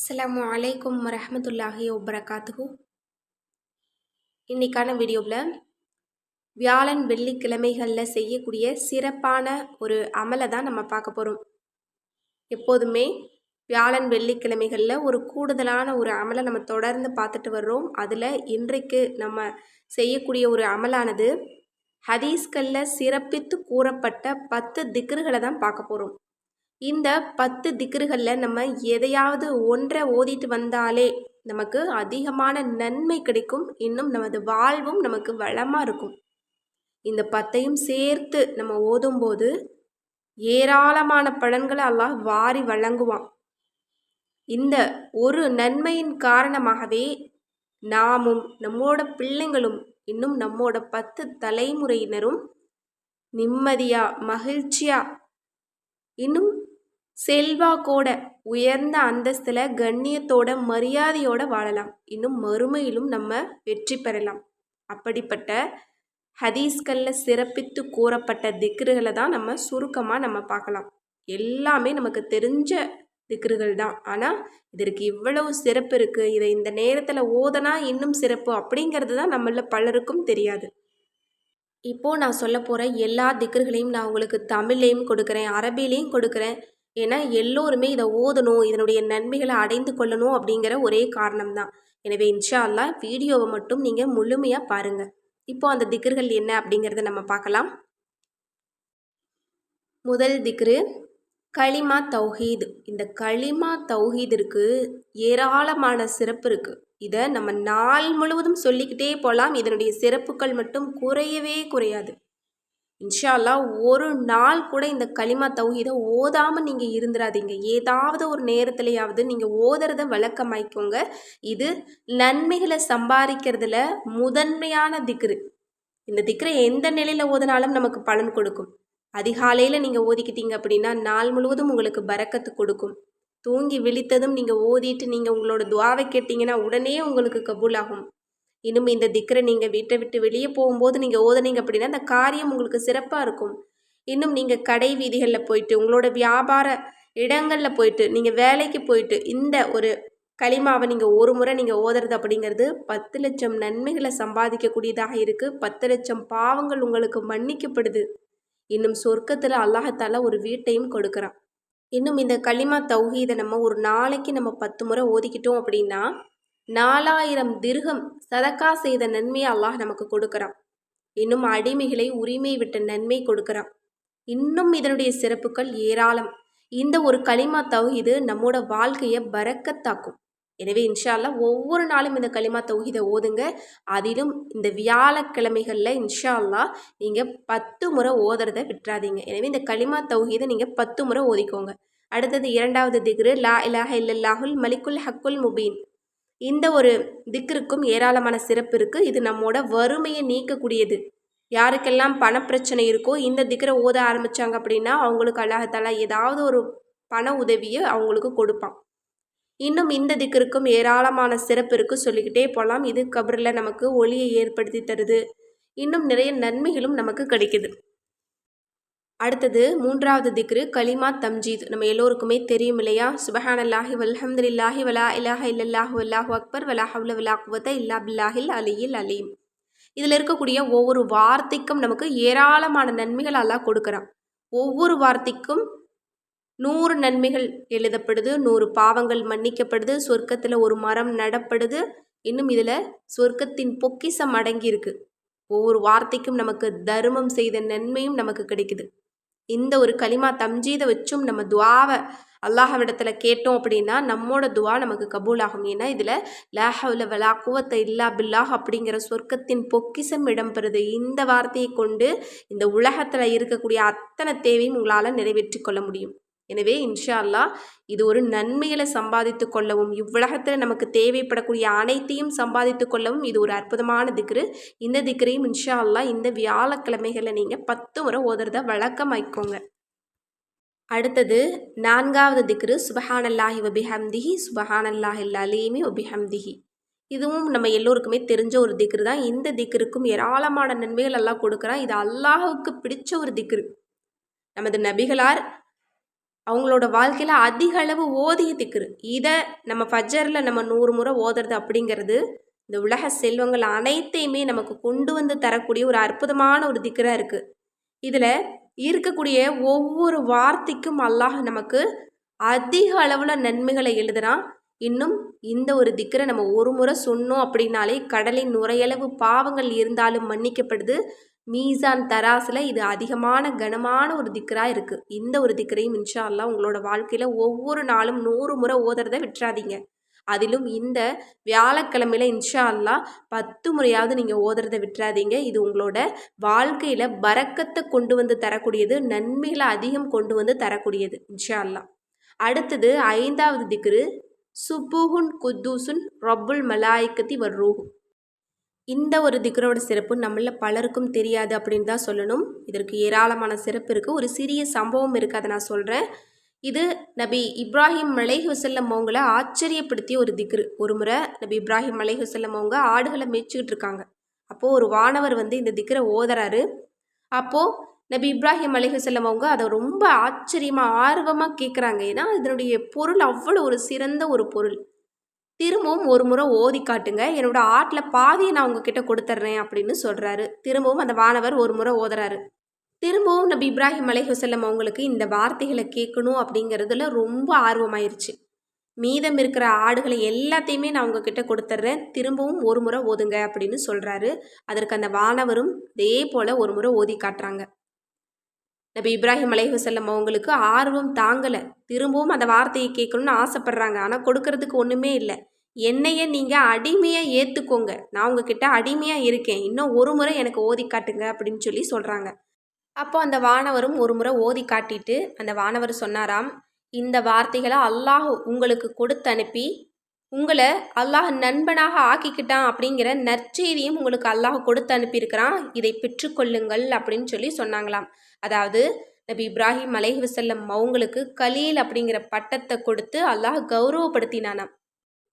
அஸ்லாம் அலைக்கும் வரமத்துல்லாஹி வபரகாத்துஹு. இன்னைக்கான வீடியோவில் வியாழன் வெள்ளிக்கிழமைகளில் செய்யக்கூடிய சிறப்பான ஒரு அமலை தான் நம்ம பார்க்க போகிறோம் எப்போதுமே வியாழன் வெள்ளிக்கிழமைகளில் ஒரு கூடுதலான ஒரு அமலை நம்ம தொடர்ந்து பார்த்துட்டு வர்றோம். அதில் இன்றைக்கு நம்ம செய்யக்கூடிய ஒரு அமலானது ஹதீஸ்களில் சிறப்பித்து கூறப்பட்ட பத்து திக்ருகளை தான் பார்க்க போகிறோம் இந்த பத்து திக்ருகளில் நம்ம எதையாவது ஒன்றை ஓதிட்டு வந்தாலே நமக்கு அதிகமான நன்மை கிடைக்கும். இன்னும் நமது வாழ்வும் நமக்கு வளமாக இருக்கும். இந்த பத்தையும் சேர்த்து நம்ம ஓதும்போது ஏராளமான பலன்களை அல்லாஹ் வாரி வழங்குவான். இந்த ஒரு நன்மையின் காரணமாகவே நாமும் நம்மோட பிள்ளைங்களும் இன்னும் நம்மோட பத்து தலைமுறையினரும் நிம்மதியா மகிழ்ச்சியா இன்னும் செல்வாக்கோட உயர்ந்த அந்தஸ்தில் கண்ணியத்தோட மரியாதையோட வாழலாம். இன்னும் மறுமையிலும் நம்ம வெற்றி பெறலாம். அப்படிப்பட்ட ஹதீஸ்களில் சிறப்பித்து கூறப்பட்ட திக்ருகளை தான் நம்ம சுருக்கமாக நம்ம பார்க்கலாம். எல்லாமே நமக்கு தெரிஞ்ச திக்ருகள் தான். ஆனால் இதற்கு இவ்வளவு சிறப்பு இருக்குது இதை இந்த நேரத்தில் ஓதனா இன்னும் சிறப்பு அப்படிங்கிறது தான் நம்மள பலருக்கும் தெரியாது. இப்போது நான் சொல்ல போகிற எல்லா திக்ருகளையும் நான் உங்களுக்கு தமிழ்லேயும் கொடுக்குறேன் அரபிலையும் கொடுக்குறேன். ஏன்னா எல்லோருமே இதை ஓதணும் இதனுடைய நன்மைகளை அடைந்து கொள்ளணும் அப்படிங்கிற ஒரே காரணம் தான் எனவே இன்ஷா அல்லா வீடியோவை மட்டும் நீங்கள் முழுமையாக பாருங்கள் இப்போ அந்த திக்ருகள் என்ன அப்படிங்கிறத நம்ம பார்க்கலாம். முதல் திக்ரு களிமா தௌஹீது. இந்த களிமா தௌஹீதிற்கு ஏராளமான சிறப்பு இருக்குது இதை நம்ம நாள் முழுவதும் சொல்லிக்கிட்டே போகலாம். இதனுடைய சிறப்புகள் மட்டும் குறையவே குறையாது. இன்ஷா அல்லா ஒரு நாள் கூட இந்த களிமா தௌஹீதை ஓதாமல் நீங்கள் இருந்துடாதீங்க ஏதாவது ஒரு நேரத்துலையாவது நீங்கள் ஓதுறத வழக்கமாய்க்கோங்க இது நன்மைகளை சம்பாதிக்கிறதுல முதன்மையான திக்ரு. இந்த திக்ரை எந்த நிலையில் ஓதினாலும் நமக்கு பலன் கொடுக்கும். அதிகாலையில் நீங்கள் ஓதிக்கிட்டீங்க அப்படின்னா நாள் முழுவதும் உங்களுக்கு பறக்கத்து கொடுக்கும். தூங்கி விழித்ததும் நீங்கள் ஓதிட்டு நீங்கள் உங்களோட துவாவை கேட்டிங்கன்னா உடனே உங்களுக்கு கபூல் ஆகும் இன்னும் இந்த திக்கரை நீங்கள் வீட்டை விட்டு வெளியே போகும்போது நீங்கள் ஓதுனீங்க அப்படின்னா அந்த காரியம் உங்களுக்கு சிறப்பாக இருக்கும். இன்னும் நீங்கள் கடை வீதிகளில் போயிட்டு உங்களோட வியாபார இடங்களில் போயிட்டு நீங்கள் வேலைக்கு போயிட்டு இந்த ஒரு களிமாவை நீங்கள் ஒரு முறை நீங்கள் ஓதுறது அப்படிங்கிறது பத்து லட்சம் நன்மைகளை சம்பாதிக்கக்கூடியதாக இருக்குது பத்து லட்சம் பாவங்கள் உங்களுக்கு மன்னிக்கப்படுது. இன்னும் சொர்க்கத்தில் அல்லாஹத்தால ஒரு வீட்டையும் கொடுக்குறான். இன்னும் இந்த களிமா தௌஹீதை நம்ம ஒரு நாளைக்கு நம்ம பத்து முறை ஓதிக்கிட்டோம் அப்படின்னா நாலாயிரம் திருகம் சதக்கா செய்த நன்மையை அல்லாஹ் நமக்கு கொடுக்குறான். இன்னும் அடிமைகளை உரிமை விட்ட நன்மை கொடுக்குறான். இன்னும் இதனுடைய சிறப்புகள் ஏராளம். இந்த ஒரு களிமா தௌஹீது நம்மோட வாழ்க்கையை பறக்கத்தாக்கும். எனவே இன்ஷால்லா ஒவ்வொரு நாளும் இந்த களிமா தௌஹீதை ஓதுங்க. அதிலும் இந்த வியாழக்கிழமைகளில் இன்ஷால்லா நீங்கள் பத்து முறை ஓதுறதை விட்டுறாதீங்க. எனவே இந்த களிமா தௌஹீதை நீங்கள் பத்து முறை ஓதிக்கோங்க. அடுத்தது இரண்டாவது திக்ரு லா இலாஹ இல்லல்லாஹுல் மலிக்குல் ஹக்குல் முபீன். இந்த ஒரு திக்கிற்கும் ஏராளமான சிறப்பு இருக்குது இது நம்மோட வறுமையை நீக்கக்கூடியது. யாருக்கெல்லாம் பணப்பிரச்சனை இருக்கோ இந்த திக்கரை ஓத ஆரம்பித்தாங்க அப்படின்னா அவங்களுக்கு அல்லாஹாலா ஏதாவது ஒரு பண உதவியை அவங்களுக்கு கொடுப்பான். இன்னும் இந்த திக்கிற்கும் ஏராளமான சிறப்பு இருக்குது சொல்லிக்கிட்டே போகலாம் இது கபரில் நமக்கு ஒளியை ஏற்படுத்தி தருது. இன்னும் நிறைய நன்மைகளும் நமக்கு கிடைக்குது. அடுத்தது மூன்றாவது திக்ரு கலிமா தம்ஜீத். நம்ம எல்லோருக்குமே தெரியும் இல்லையா? சுபஹான் அல்லாஹி வல்ஹம்துலில்லாஹி வலா இலாஹ இல்லல்லாஹு அல்லாஹு அக்பர் வலா ஹவுல வலா குவத்த இல்லா பில்லாஹில் அலியில் அலீம். இதில் இருக்கக்கூடிய ஒவ்வொரு வார்த்தைக்கும் நமக்கு ஏராளமான நன்மைகள் அல்லாஹ் கொடுக்குறான். ஒவ்வொரு வார்த்தைக்கும் நூறு நன்மைகள் எழுதப்படுது நூறு பாவங்கள் மன்னிக்கப்படுது சொர்க்கத்தில் ஒரு மரம் நடப்படுது இன்னும் இதில் சொர்க்கத்தின் பொக்கிசம் அடங்கியிருக்கு. ஒவ்வொரு வார்த்தைக்கும் நமக்கு தர்மம் செய்த நன்மையும் நமக்கு கிடைக்குது. இந்த ஒரு களிமா தம்ஜீதை வச்சும் நம்ம துவாவை அல்லாஹவிடத்தில் கேட்டோம் அப்படின்னா நம்மோட துவா நமக்கு கபூலாகும். ஏன்னா இதில் லாஹவுல வலா குவத்தை இல்லா பில்லாஹ் அப்படிங்கிற சொர்க்கத்தின் பொக்கிசம் இடம்பெறுது. இந்த வார்த்தையை கொண்டு இந்த உலகத்தில் இருக்கக்கூடிய அத்தனை தேவையும் உங்களால் நிறைவேற்றி கொள்ள முடியும். எனவே இன்ஷா அல்லா இது ஒரு நன்மைகளை சம்பாதித்து கொள்ளவும் இவ்வுலகத்தில் நமக்கு தேவைப்படக்கூடிய அனைத்தையும் சம்பாதித்து கொள்ளவும் இது ஒரு அற்புதமான திக்ரு. இந்த திக்ரையும் இன்ஷா அல்லா இந்த வியாழக்கிழமைகளை நீங்கள் பத்து முறை ஓதுறத வழக்கமாய்க்கோங்க அடுத்தது நான்காவது திக்ரு சுபஹானல்லாஹி வபிஹம்திஹி சுபஹானல்லாஹில் அலீமி உபிஹம்திஹி இதுவும் நம்ம எல்லோருக்குமே தெரிஞ்ச ஒரு திக்ரு தான். இந்த திக்ருக்கும் ஏராளமான நன்மைகள் எல்லாம் கொடுக்குறான். இது அல்லாஹுக்கு பிடிச்ச ஒரு திக்ரு. நமது நபிகளார் அவங்களோட வாழ்க்கையில் அதிக அளவு ஓதிய திக்ரு இதை நம்ம ஃபஜ்ஜரில் நம்ம நூறு முறை ஓதுறது அப்படிங்கிறது இந்த உலக செல்வங்கள் அனைத்தையுமே நமக்கு கொண்டு வந்து தரக்கூடிய ஒரு அற்புதமான ஒரு திக்கராக இருக்குது இதில் இருக்கக்கூடிய ஒவ்வொரு வார்த்தைக்கும் அல்லாஹ் நமக்கு அதிக அளவில் நன்மைகளை எழுதுகிறான் இன்னும் இந்த ஒரு திக்கரை நம்ம ஒரு முறை சொன்னோம் அப்படின்னாலே கடலின் நுரையளவு பாவங்கள் இருந்தாலும் மன்னிக்கப்படுது. மீசான் தராசில் இது அதிகமான கனமான ஒரு திக்கராக இருக்குது இந்த ஒரு திக்கரையும் இன்ஷா அல்லா உங்களோட வாழ்க்கையில் ஒவ்வொரு நாளும் நூறு முறை ஓதுறத விட்டுறாதீங்க. அதிலும் இந்த வியாழக்கிழமையில இன்ஷா அல்லா பத்து முறையாவது நீங்கள் ஓதுறத விட்டுறாதீங்க. இது உங்களோட வாழ்க்கையில் பறக்கத்தை கொண்டு வந்து தரக்கூடியது நன்மைகளை அதிகம் கொண்டு வந்து தரக்கூடியது இன்ஷா அல்லா அடுத்தது ஐந்தாவது திக்ரு சுபுகுன் குத்தூசுன் ரொப்புல் மலாய்க்கத்தி வர்ரூஹு. இந்த ஒரு திக்ரோட சிறப்பு நம்மள பலருக்கும் தெரியாது அப்படின்னு தான் சொல்லணும். இதற்கு ஏராளமான சிறப்பு இருக்குது ஒரு சிறிய சம்பவம் இருக்குது அதை நான் சொல்கிறேன் இது நபி இப்ராஹிம் மலை ஹுசல்லம் அவங்கள ஆச்சரியப்படுத்திய ஒரு திக்ரு. ஒரு முறை நபி இப்ராஹிம் மலை ஹுசல்லம் அவங்க ஆடுகளை மேய்ச்சிக்கிட்டு இருக்காங்க. அப்போது ஒரு வானவர் வந்து இந்த திக்ரை ஓதுறாரு. அப்போது நபி இப்ராஹிம் அலிஹசல்லம் அவங்க அதை ரொம்ப ஆச்சரியமாக ஆர்வமாக கேட்குறாங்க ஏன்னா இதனுடைய பொருள் அவ்வளோ ஒரு சிறந்த ஒரு பொருள். திரும்பவும் ஒரு முறை ஓதி காட்டுங்க. என்னோட ஆட்டில் பாதியை நான் உங்ககிட்ட கொடுத்துட்றேன் அப்படின்னு சொல்கிறாரு திரும்பவும் அந்த வானவர் ஒரு முறை ஓதுறாரு. திரும்பவும் நபி இப்ராஹிம் அலைஹுசல்லம் அவங்களுக்கு இந்த வார்த்தைகளை கேட்கணும் அப்படிங்கிறதுல ரொம்ப ஆர்வமாயிருச்சு. மீதம் இருக்கிற ஆடுகளை எல்லாத்தையுமே நான் உங்ககிட்ட கொடுத்துட்றேன் திரும்பவும் ஒரு முறை ஓதுங்க அப்படின்னு சொல்கிறாரு அதற்கு அந்த வானவரும் இதே போல் ஒரு முறை ஓதி காட்டுறாங்க. நபி இப்ராஹிம் அலைஹுசல்லம் அவங்களுக்கு ஆர்வம் தாங்கலை. திரும்பவும் அந்த வார்த்தையை கேட்கணும்னு ஆசைப்பட்றாங்க. ஆனால் கொடுக்கறதுக்கு ஒன்றுமே இல்லை. என்னைய நீங்கள் அடிமையாக ஏற்றுக்கோங்க நான் உங்ககிட்ட அடிமையாக இருக்கேன். இன்னும் ஒரு முறை எனக்கு ஓதி காட்டுங்க அப்படின்னு சொல்லி சொல்கிறாங்க அப்போ அந்த வானவரும் ஒரு முறை ஓதி காட்டிட்டு அந்த வானவர் சொன்னாராம் இந்த வார்த்தைகளை அல்லாஹ் உங்களுக்கு கொடுத்து அனுப்பி உங்களை அல்லாஹ் நண்பனாக ஆக்கிக்கிட்டான் அப்படிங்கிற நற்செய்தியும் உங்களுக்கு அல்லாஹ் கொடுத்து அனுப்பியிருக்கிறான். இதை பெற்றுக்கொள்ளுங்கள் அப்படின்னு சொல்லி சொன்னாங்களாம். அதாவது நபி இப்ராஹிம் அலைஹிவசல்லம் அவங்களுக்கு கலீல் அப்படிங்கிற பட்டத்தை கொடுத்து அல்லாஹ் கௌரவப்படுத்தினானாம்.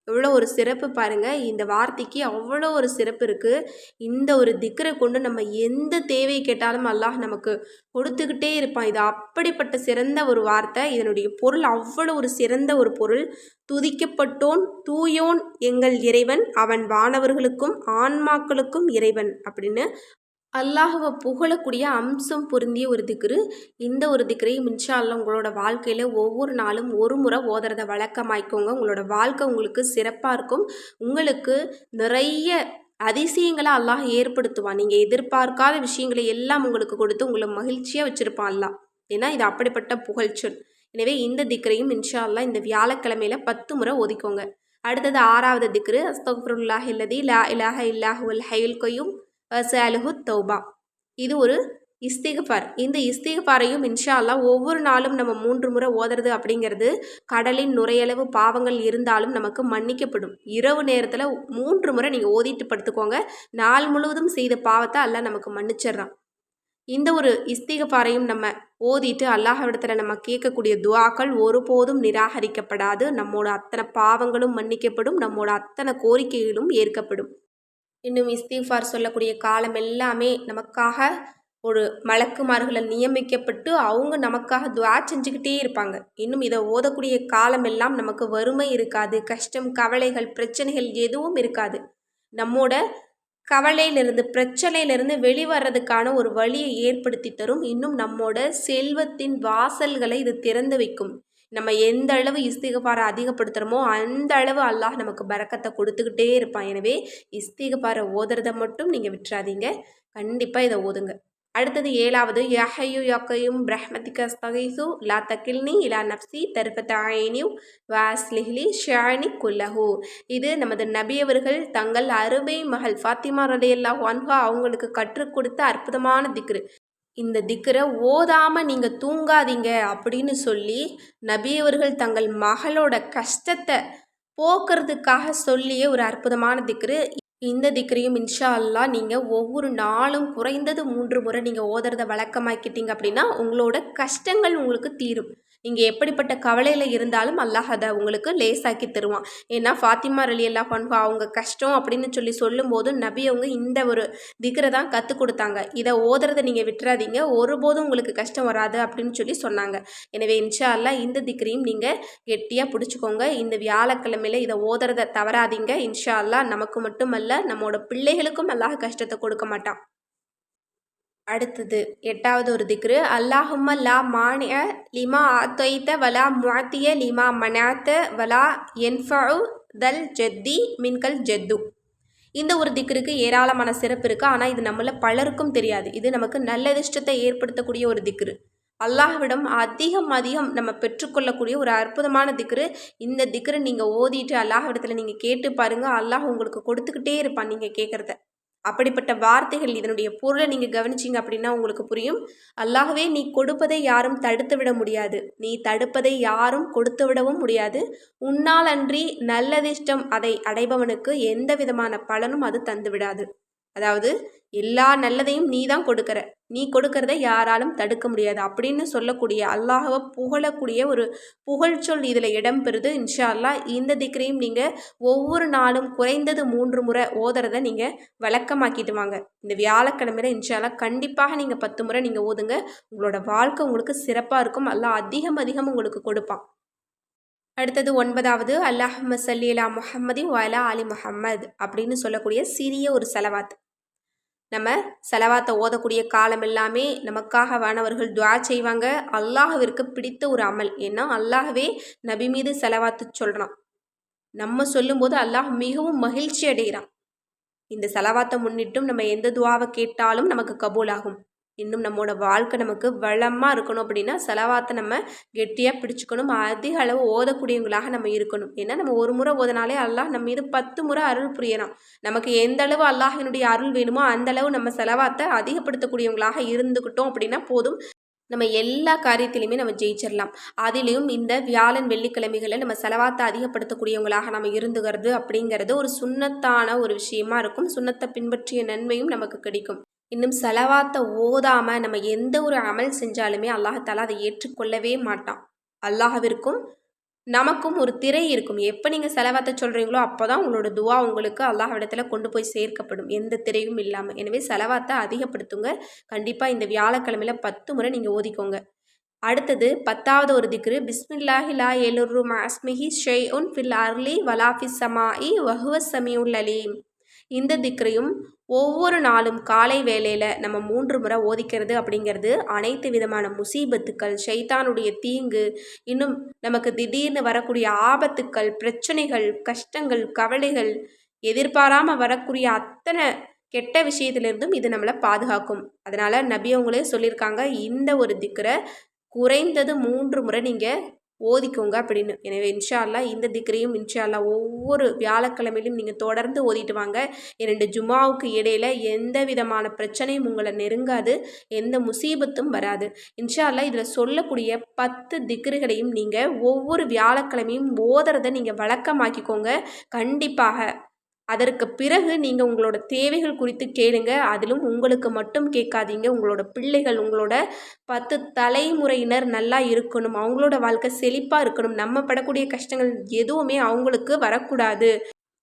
எவ்வளோ ஒரு சிறப்பு பாருங்கள் இந்த வார்த்தைக்கு அவ்வளோ ஒரு சிறப்பு இருக்குது இந்த ஒரு திக்கரை கொண்டு நம்ம எந்த தேவை கேட்டாலும் அல்லாஹ் நமக்கு கொடுத்துக்கிட்டே இருப்பான். இது அப்படிப்பட்ட சிறந்த ஒரு வார்த்தை. இதனுடைய பொருள் அவ்வளோ ஒரு சிறந்த ஒரு பொருள். துதிக்கப்பட்டோன் தூயோன் எங்கள் இறைவன். அவன் வானவர்களுக்கும் ஆன்மாக்களுக்கும் இறைவன் அப்படின்னு அல்லாஹுவை புகழக்கூடிய அம்சம் பொருந்திய ஒரு திக்ரு. இந்த ஒரு திக்ரையும் இன்ஷா அல்லா உங்களோட வாழ்க்கையில் ஒவ்வொரு நாளும் ஒரு முறை ஓதுறத வழக்கமாய்க்கோங்க உங்களோட வாழ்க்கை உங்களுக்கு சிறப்பாக இருக்கும். உங்களுக்கு நிறைய அதிசயங்களை அல்லாஹ் ஏற்படுத்துவான். நீங்கள் எதிர்பார்க்காத விஷயங்களை எல்லாம் உங்களுக்கு கொடுத்து உங்களை மகிழ்ச்சியாக வச்சுருப்பான் அல்லாஹ். ஏன்னா இது அப்படிப்பட்ட புகழ்ச்சொல் எனவே இந்த திக்ரையும் இன்ஷா அல்லா இந்த வியாழக்கிழமையில் பத்து முறை ஒதுக்கோங்க அடுத்தது ஆறாவது திக்ரு. அஸ்தகுருல்லாஹ் இல்லதி லா இலாஹ இல்லாஹுல் ஹயில் கொய்யும் சாலுஹு தௌபா. இது ஒரு இஸ்திகஃபார். இந்த இஸ்திகஃபாரையும் இன்ஷா அல்லா ஒவ்வொரு நாளும் நம்ம மூன்று முறை ஓதுறது அப்படிங்கிறது கடலின் நுரையளவு பாவங்கள் இருந்தாலும் நமக்கு மன்னிக்கப்படும். இரவு நேரத்தில் மூன்று முறை நீங்கள் ஓதிட்டு படுத்துக்கோங்க. நாள் முழுவதும் செய்த பாவத்தை அல்லா நமக்கு மன்னிச்சிடுறான். இந்த ஒரு இஸ்திகஃபாரையும் நம்ம ஓதிட்டு அல்லாஹவிடத்தில் நம்ம கேட்கக்கூடிய துவாக்கள் ஒருபோதும் நிராகரிக்கப்படாது. நம்மோட அத்தனை பாவங்களும் மன்னிக்கப்படும். நம்மோட அத்தனை கோரிக்கைகளும் ஏற்கப்படும். இன்னும் இஸ்திஃபார் சொல்லக்கூடிய காலம் எல்லாமே நமக்காக ஒரு மலக்குமார்களை நியமிக்கப்பட்டு அவங்க நமக்காக துவா செஞ்சுக்கிட்டே இருப்பாங்க. இன்னும் இதை ஓதக்கூடிய காலம் எல்லாம் நமக்கு வறுமை இருக்காது கஷ்டம் கவலைகள் பிரச்சனைகள் எதுவும் இருக்காது. நம்மோட கவலையிலிருந்து பிரச்சனையிலிருந்து வெளிவரதுக்கான ஒரு வழியை ஏற்படுத்தி தரும். இன்னும் நம்மோட செல்வத்தின் வாசல்களை இது திறந்து வைக்கும். நம்ம எந்த அளவு இஸ்திகபாரை அதிகப்படுத்துகிறோமோ அந்த அளவு அல்லாஹ் நமக்கு பறக்கத்தை கொடுத்துக்கிட்டே இருப்பான். எனவே இஸ்திகபாரை ஓதுறதை மட்டும் நீங்கள் விட்டுறாதீங்க. கண்டிப்பாக இதை ஓதுங்க. அடுத்தது ஏழாவது யஹையு யக்கையும் பிரஹ்மதிக ஸ்தகைசு லா தக்கில்னி இலா நப்சி தர்பத் வாஸ்லிஹ்லி ஷானி குல்லஹு. இது நமது நபியவர்கள் தங்கள் அருமை மகள் ஃபாத்திமா ரதையல்லாஹ் ஒன்ஹா அவங்களுக்கு கற்றுக் கொடுத்த அற்புதமான திக்ரு. இந்த திக்கரை ஓதாமல் நீங்கள் தூங்காதீங்க அப்படின்னு சொல்லி நபியவர்கள் தங்கள் மகளோட கஷ்டத்தை போக்குறதுக்காக சொல்லிய ஒரு அற்புதமான திக்ரு. இந்த திக்கரையும் இன்ஷா அல்லா நீங்கள் ஒவ்வொரு நாளும் குறைந்தது மூன்று முறை நீங்கள் ஓதுறத வழக்கமாக்கிட்டீங்க அப்படின்னா உங்களோட கஷ்டங்கள் உங்களுக்கு தீரும். நீங்கள் எப்படிப்பட்ட கவலையில் இருந்தாலும் அல்லாஹ் அதை உங்களுக்கு லேசாக்கி தருவான். ஏன்னா ஃபாத்திமா அலி அல்லா பண்ணுவோம் அவங்க கஷ்டம் அப்படின்னு சொல்லி சொல்லும்போது நபி அவங்க இந்த ஒரு திக்ரை தான் கற்றுக் கொடுத்தாங்க. இதை ஓதுறதை நீங்கள் விட்டுறாதீங்க. ஒருபோதும் உங்களுக்கு கஷ்டம் வராது அப்படின்னு சொல்லி சொன்னாங்க. எனவே இன்ஷா அல்லா இந்த திக்ரையும் நீங்கள் கெட்டியாக பிடிச்சிக்கோங்க. இந்த வியாழக்கிழமையில் இதை ஓதுறதை தவறாதீங்க. இன்ஷா அல்லா நமக்கு மட்டுமல்ல நம்மளோட பிள்ளைகளுக்கும் அல்லாஹ் கஷ்டத்தை கொடுக்க மாட்டான். அடுத்தது. எட்டாவது ஒரு திக்ரு. அல்லாஹும்ம லா மானிய லிமா ஆத்தொய்த வலா மாத்திய லிமா மனாத்த வலா என்ஃபு தல் ஜெத்தி மின்கல் ஜெத்து. இந்த ஒரு திக்ருக்கு ஏராளமான சிறப்பு இருக்குது ஆனால் இது நம்மள பலருக்கும் தெரியாது. இது நமக்கு நல்ல இஷ்டத்தை ஏற்படுத்தக்கூடிய ஒரு திக்ரு. அல்லாஹ்விடம் அதிகம் அதிகம் நம்ம பெற்றுக்கொள்ளக்கூடிய ஒரு அற்புதமான திக்ரு. இந்த திக்ரு நீங்கள் ஓதிட்டு அல்லாஹ்விடத்தில் நீங்கள் கேட்டு பாருங்கள் அல்லாஹ் உங்களுக்கு கொடுத்துக்கிட்டே இருப்பான் நீங்கள் கேட்குறத அப்படிப்பட்ட வார்த்தைகள் இதனுடைய பொருளை நீங்கள் கவனிச்சிங்க அப்படின்னா உங்களுக்கு புரியும். அல்லாகவே நீ கொடுப்பதை யாரும் தடுத்து விட முடியாது. நீ தடுப்பதை யாரும் கொடுத்து விடவும் முடியாது. உன்னால் அன்றி நல்லதிஷ்டம் அதை அடைபவனுக்கு எந்த விதமான பலனும் அது தந்து விடாது. அதாவது எல்லா நல்லதையும் நீ தான் கொடுக்குற. நீ கொடுக்கறத யாராலும் தடுக்க முடியாது. அப்படின்னு சொல்லக்கூடிய அல்லாஹவை புகழக்கூடிய ஒரு புகழ்ச்சொல் இதில் இடம்பெறுது. இன்ஷா அல்லா இந்த திக்ரையும் நீங்கள் ஒவ்வொரு நாளும் குறைந்தது மூன்று முறை ஓதுறதை நீங்கள் வழக்கமாக்கிட்டு வாங்க இந்த வியாழக்கிழமையில இன்ஷால்லா கண்டிப்பாக நீங்கள் பத்து முறை நீங்கள் ஓதுங்க. உங்களோட வாழ்க்கை உங்களுக்கு சிறப்பாக இருக்கும். அல்லாஹ் அதிகம் அதிகம் உங்களுக்கு கொடுப்பான். அடுத்தது ஒன்பதாவது அல்லாஹ் சல்லி அலா முஹம்மதி வலா அலி முஹம்மது அப்படின்னு சொல்லக்கூடிய சிறிய ஒரு செலவாத்து. நம்ம செலவாத்தை ஓதக்கூடிய காலம் எல்லாமே நமக்காக வானவர்கள் துவா செய்வாங்க. அல்லாஹவிற்கு பிடித்த ஒரு அமல். ஏன்னா அல்லாஹவே நபி மீது செலவாத்து சொல்கிறான் நம்ம சொல்லும்போது அல்லாஹ் மிகவும் மகிழ்ச்சி அடைகிறான். இந்த செலவாத்தை முன்னிட்டும் நம்ம எந்த துவாவை கேட்டாலும் நமக்கு கபூலாகும். இன்னும் நம்மளோட வாழ்க்கை நமக்கு வளமாக இருக்கணும் அப்படின்னா செலவாத்தை நம்ம கெட்டியாக பிடிச்சிக்கணும். அதிக அளவு ஓதக்கூடியவங்களாக நம்ம இருக்கணும். ஏன்னா நம்ம ஒரு முறை ஓதனாலே அல்லாஹ் நம்ம மீது பத்து முறை அருள் புரியலாம் நமக்கு எந்த அளவு அல்லாஹினுடைய அருள் வேணுமோ அந்த அளவு நம்ம செலவாத்தை அதிகப்படுத்தக்கூடியவங்களாக இருந்துக்கிட்டோம் அப்படின்னா போதும். நம்ம எல்லா காரியத்திலையுமே நம்ம ஜெயிச்சிடலாம் அதிலையும் இந்த வியாழன் வெள்ளிக்கிழமைகளை நம்ம செலவாத்தை அதிகப்படுத்தக்கூடியவங்களாக நம்ம இருந்துகிறது அப்படிங்கிறது ஒரு சுண்ணத்தான ஒரு விஷயமா இருக்கும். சுண்ணத்தை பின்பற்றிய நன்மையும் நமக்கு கிடைக்கும். இன்னும் செலவாத்தை ஓதாமல் நம்ம எந்த ஒரு அமல் செஞ்சாலுமே அல்லாஹால அதை ஏற்றுக்கொள்ளவே மாட்டான். அல்லாஹவிற்கும் நமக்கும் ஒரு திரை இருக்கும். எப்போ நீங்கள் செலவாத்த சொல்கிறீங்களோ அப்போ தான் உங்களோட துவா உங்களுக்கு அல்லாஹ்விடத்தில் கொண்டு போய் சேர்க்கப்படும். எந்த திரையும் இல்லாமல் எனவே செலவாத்தை அதிகப்படுத்துங்க. கண்டிப்பாக இந்த வியாழக்கிழமையில் பத்து முறை நீங்கள் ஓதிக்கோங்க. அடுத்தது பத்தாவது ஒரு திக்ரு. பிஸ்மில்லாஹி லா எலுரு மாஸ்மிஹி ஷெய் உன் ஃபில் அர்லி வலாஃபிஸ் சமாஇ வஹுவ சமியுல் அலீம். இந்த திக்ரையும் ஒவ்வொரு நாளும் காலை வேளையில் நம்ம மூன்று முறை ஓதிக்கிறது அப்படிங்கிறது அனைத்து விதமான முசீபத்துக்கள் ஷைத்தானுடைய தீங்கு இன்னும் நமக்கு திடீர்னு வரக்கூடிய ஆபத்துக்கள் பிரச்சனைகள் கஷ்டங்கள் கவலைகள் எதிர்பாராமல் வரக்கூடிய அத்தனை கெட்ட விஷயத்திலிருந்தும் இது நம்மளை பாதுகாக்கும். அதனால் நபி அவங்களே சொல்லியிருக்காங்க இந்த ஒரு திக்கரை குறைந்தது மூன்று முறை நீங்கள் ஓதிக்கோங்க அப்படின்னு. எனவே இன்ஷா அல்லா இந்த திக்ரையும் இன்ஷா அல்லா ஒவ்வொரு வியாழக்கிழமையிலும் நீங்கள் தொடர்ந்து ஓதிட்டு வாங்க. இரண்டு ஜுமாவுக்கு இடையில எந்த விதமான பிரச்சனையும் உங்களை நெருங்காது எந்த முசீபத்தும் வராது. இன்ஷா அல்லா இதில் சொல்லக்கூடிய பத்து திக்ருகளையும் நீங்கள் ஒவ்வொரு வியாழக்கிழமையும் ஓதுறதை நீங்கள் வழக்கமாக்கிக்கோங்க. கண்டிப்பாக அதற்கு பிறகு நீங்கள் உங்களோட தேவைகள் குறித்து கேளுங்க. அதிலும் உங்களுக்கு மட்டும் கேட்காதீங்க. உங்களோட பிள்ளைகள் உங்களோட பத்து தலைமுறையினர் நல்லா இருக்கணும். அவங்களோட வாழ்க்கை செழிப்பாக இருக்கணும். நம்ம படக்கூடிய கஷ்டங்கள் எதுவுமே அவங்களுக்கு வரக்கூடாது.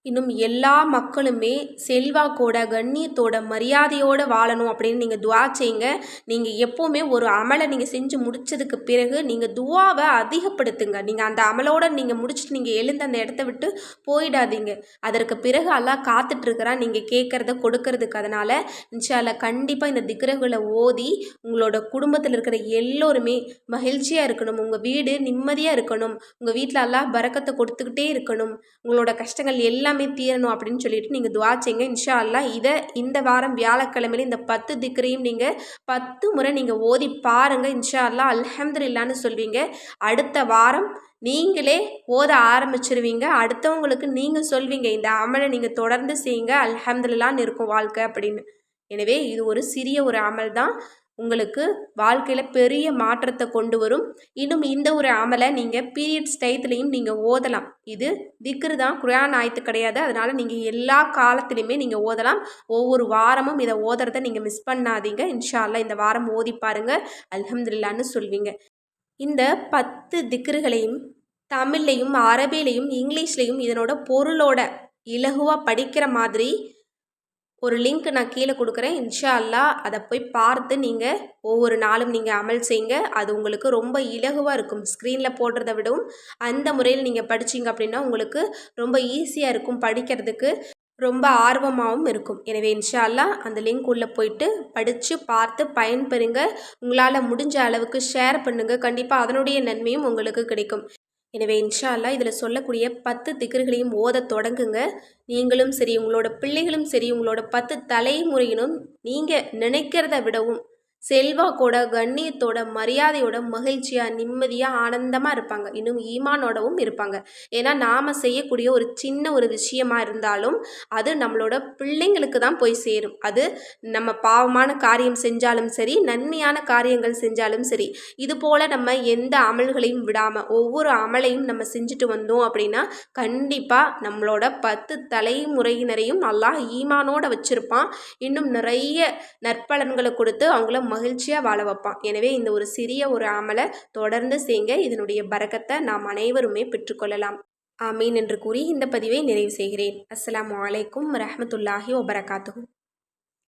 இன்னும் எல்லா மக்களுமே செல்வாக்கோட கண்ணியத்தோட மரியாதையோடு வாழணும் அப்படின்னு நீங்கள் துவா செய்யுங்க. நீங்கள் எப்போவுமே ஒரு அமலை நீங்கள் செஞ்சு முடித்ததுக்கு பிறகு நீங்கள் துவாவை அதிகப்படுத்துங்க. நீங்கள் அந்த அமலோட நீங்கள் முடிச்சுட்டு நீங்கள் எழுந்து அந்த இடத்த விட்டு போயிடாதீங்க. அதற்கு பிறகு எல்லாம் காத்துட்ருக்கிறான் நீங்கள் கேட்குறத கொடுக்கறதுக்கு. அதனால் இன்ஷால்ல கண்டிப்பாக இந்த திக்ரகளை ஓதி உங்களோட குடும்பத்தில் இருக்கிற எல்லோருமே மகிழ்ச்சியாக இருக்கணும். உங்கள் வீடு நிம்மதியாக இருக்கணும். உங்கள் வீட்டில் எல்லாம் பறக்கத்தை கொடுத்துக்கிட்டே இருக்கணும். உங்களோட கஷ்டங்கள் எல்லாம் எல்லாமே தீரணும் அப்படின்னு சொல்லிட்டு நீங்கள் துவா செய்யுங்க இன்ஷா அல்லா இதை இந்த வாரம் வியாழக்கிழமையில இந்த பத்து திக்கரையும் நீங்கள் பத்து முறை நீங்கள் ஓதி பாருங்கள் இன்ஷா அல்லா அல்ஹம்துல்லான்னு சொல்வீங்க. அடுத்த வாரம் நீங்களே ஓத ஆரம்பிச்சிருவீங்க. அடுத்தவங்களுக்கு நீங்கள் சொல்வீங்க. இந்த அமலை நீங்கள் தொடர்ந்து செய்யுங்க. அல்ஹம்துல்லான்னு இருக்கும் வாழ்க்கை அப்படின்னு. எனவே இது ஒரு சிறிய ஒரு அமல் தான் உங்களுக்கு வாழ்க்கையில் பெரிய மாற்றத்தை கொண்டு வரும். இன்னும் இந்த ஒரு அமலை நீங்கள் பீரியட்ஸ் டயத்துலேயும் நீங்கள் ஓதலாம். இது திக்ரு தான் குரான் ஆயத்து கிடையாது. அதனால் நீங்கள் எல்லா காலத்துலேயுமே நீங்கள் ஓதலாம். ஒவ்வொரு வாரமும் இதை ஓதுறத நீங்கள் மிஸ் பண்ணாதீங்க. இன்ஷா இந்த வாரம் ஓதி பாருங்கள் அலமதுல்லான்னு சொல்வீங்க. இந்த பத்து திக்ருகளையும் தமிழ்லையும் அரபிலையும் இங்கிலீஷ்லையும் இதனோட பொருளோட இலகுவாக படிக்கிற மாதிரி ஒரு லிங்க் நான் கீழே கொடுக்குறேன். இன்ஷா அல்லா அதை போய் பார்த்து நீங்கள் ஒவ்வொரு நாளும் நீங்கள் அமல் செய்யுங்க. அது உங்களுக்கு ரொம்ப இலகுவாக இருக்கும். ஸ்க்ரீனில் போடுறத விடவும் அந்த முறையில் நீங்கள் படிச்சீங்க அப்படின்னா உங்களுக்கு ரொம்ப ஈஸியாக இருக்கும் படிக்கிறதுக்கு. ரொம்ப ஆர்வமாகவும் இருக்கும். எனவே இன்ஷா அந்த லிங்க் உள்ளே போயிட்டு படித்து பார்த்து பயன்பெறுங்க. உங்களால் முடிஞ்ச அளவுக்கு ஷேர் பண்ணுங்கள் கண்டிப்பாக அதனுடைய நன்மையும் உங்களுக்கு கிடைக்கும். எனவே இன்ஷா இதில் சொல்லக்கூடிய பத்து திக்ருகளையும் ஓத தொடங்குங்க. நீங்களும் சரி உங்களோட பிள்ளைகளும் சரி உங்களோட பத்து தலைமுறையினும் நீங்கள் நினைக்கிறத விடவும் செல்வாக்கோட கண்ணியத்தோட மரியாதையோட மகிழ்ச்சியாக நிம்மதியாக ஆனந்தமாக இருப்பாங்க. இன்னும் ஈமானோடவும் இருப்பாங்க. ஏன்னா நாம் செய்யக்கூடிய ஒரு சின்ன ஒரு விஷயமா இருந்தாலும் அது நம்மளோட பிள்ளைங்களுக்கு தான் போய் சேரும். அது நம்ம பாவமான காரியம் செஞ்சாலும் சரி நன்மையான காரியங்கள் செஞ்சாலும் சரி இது போல் நம்ம எந்த அமல்களையும் விடாமல் ஒவ்வொரு அமலையும் நம்ம செஞ்சுட்டு வந்தோம் அப்படின்னா கண்டிப்பாக நம்மளோட பத்து தலைமுறையினரையும் அல்லாஹ் ஈமானோட வச்சுருப்பான். இன்னும் நிறைய நற்பலன்களை கொடுத்து அவங்கள மகிழ்ச்சியாக வாழ வைப்பான். எனவே இந்த ஒரு சிறிய ஒரு அமலை தொடர்ந்து செய்யுங்க இதனுடைய பறக்கத்தை நாம் அனைவருமே பெற்றுக்கொள்ளலாம். ஆமீன் என்று கூறி இந்த பதிவை நிறைவு செய்கிறேன். அஸ்லாம் வலைக்கும் ரஹமத்துல்லாஹி ஒபரகாத்து